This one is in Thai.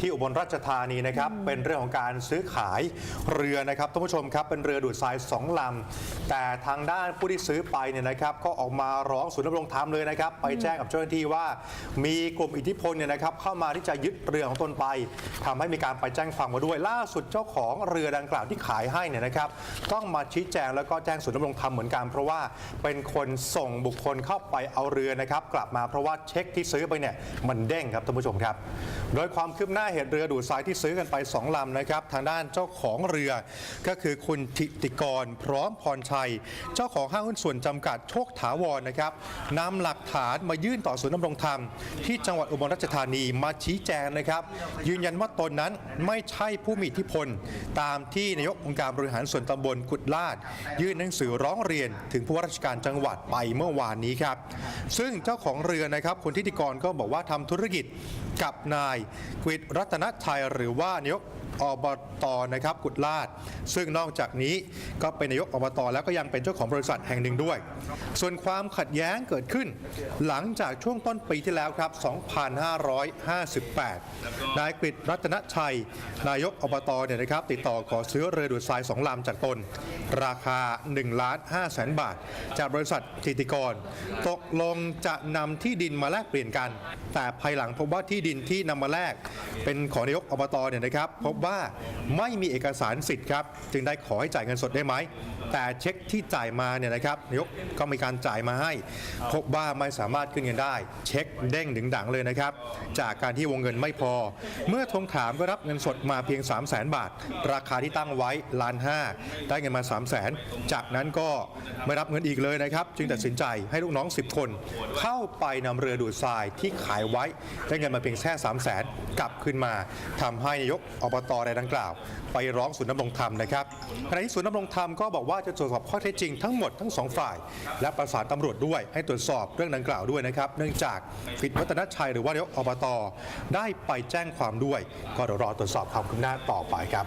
ที่อุบลราชธานีนะครับเป็นเรื่องของการซื้อขายเรือนะครับท่านผู้ชมครับเป็นเรือดูดทรายสองลำแต่ทางด้านผู้ที่ซื้อไปเนี่ยนะครับก็ออกมาร้องศูนย์ดำรงธรรมเลยนะครับไปแจ้งกับเจ้าหน้าที่ว่า มีกลุ่มอิทธิพลเนี่ยนะครับเข้ามาที่จะยึดเรือของตนไปทำให้มีการไปแจ้งความมาด้วยล่าสุดเจ้าของเรือดังกล่าวที่ขายให้เนี่ยนะครับต้องมาชี้แจงแล้วก็แจ้งศูนย์ดำรงธรรมเหมือนกันเพราะว่าเป็นคนส่งบุคคลเข้าไปเอาเรือนะครับกลับมาเพราะว่าเช็คที่ซื้อไปเนี่ยมันเด้งครับท่านผู้ชมครับ โดยความคืบหน้าเหตุเรือดูดทรายที่ซื้อกันไป2ลำนะครับ ทางด้านเจ้าของเรือก็คือคุณธิติกรพร้อมพรชัย เจ้าของห้างหุ้นส่วนจำกัดโชคถาวรนะครับนำหลักฐานมายื่นต่อศูนย์ดำรงธรรม ที่จังหวัดอุบลราชธานีมาชี้แจงนะครับ ยืนยันว่าตนนั้นไม่ใช่ผู้มีอิทธิพล ตามที่นายกองค์การบริหารส่วนตำบลกุดลาด ยื่นหนังสือร้องเรียน ถึงผู้ว่าราชการจังหวัดไปเมื่อวานนี้ครับ ซึ่งเจ้าของเรือนะครับคุณทิติกรก็บอกว่าทำธุรกิจกับนายกฤษรัตนชัยหรือว่านิยก อบตนะครับกุดลาด ซึ่งนอกจากนี้ก็เป็นนายกอบตแล้วก็ยังเป็นเจ้าของบริษัทแห่งหนึ่งด้วย ส่วนความขัดแย้งเกิดขึ้น หลังจากช่วงต้นปีที่แล้วครับ 2558 นายกฤษรัตนชัย นายกอบตเนี่ยนะครับติดต่อขอซื้อเรือดูดทรายสองลำจากตน ราคา1ล้าน5แสนบาท จากบริษัททิติกร ตกลงจะนำที่ดินมาแลกเปลี่ยนกัน แต่ภายหลังพบว่าที่ดินที่นำมาแลกเป็นของนายกอบตเนี่ยนะครับพบว่า่าไม่มีเอกสารสิทธิ์ครับ จึงได้ขอให้จ่ายเงินสดได้ไหม แต่เช็คที่จ่ายมาเนี่ยนะครับนายกก็มีการจ่ายมาให้ พบว่าไม่สามารถขึ้นเงินได้ เช็คเด้งดึงดังเลยนะครับ จากการที่วงเงินไม่พอ เมื่อทวงถามก็รับเงินสดมาเพียง 3 0 0แสนบาท ราคาที่ตั้งไว้ล้านห้าได้เงินมา 3 0 0แสนจากนั้นก็ไม่รับเงินอีกเลยนะครับ จึงตัดสินใจให้ลูกน้อง 10 คน เข้าไปนำเรือดูดทรายที่ขายไว้ได้เงินมาเพียงแค่3 0 0แสนกลับคืนมาทำให้นายกอบตรายดังกล่าว ไปร้องศูนย์ดำรงธรรมนะครับขณะที่ศูนย์ดำรงธรรมก็บอกว่าจะตรวจสอบข้อเท็จจริงทั้งหมดทั้งสองฝ่าย และประสานตำรวจด้วยให้ตรวจสอบเรื่องดังกล่าวด้วยนะครับเนื่องจากฟิตวัฒนชัยหรือว่านายกอบต ได้ไปแจ้งความด้วย ก็เดี๋ยวรอตรวจสอบความคืบหน้าต่อไปครับ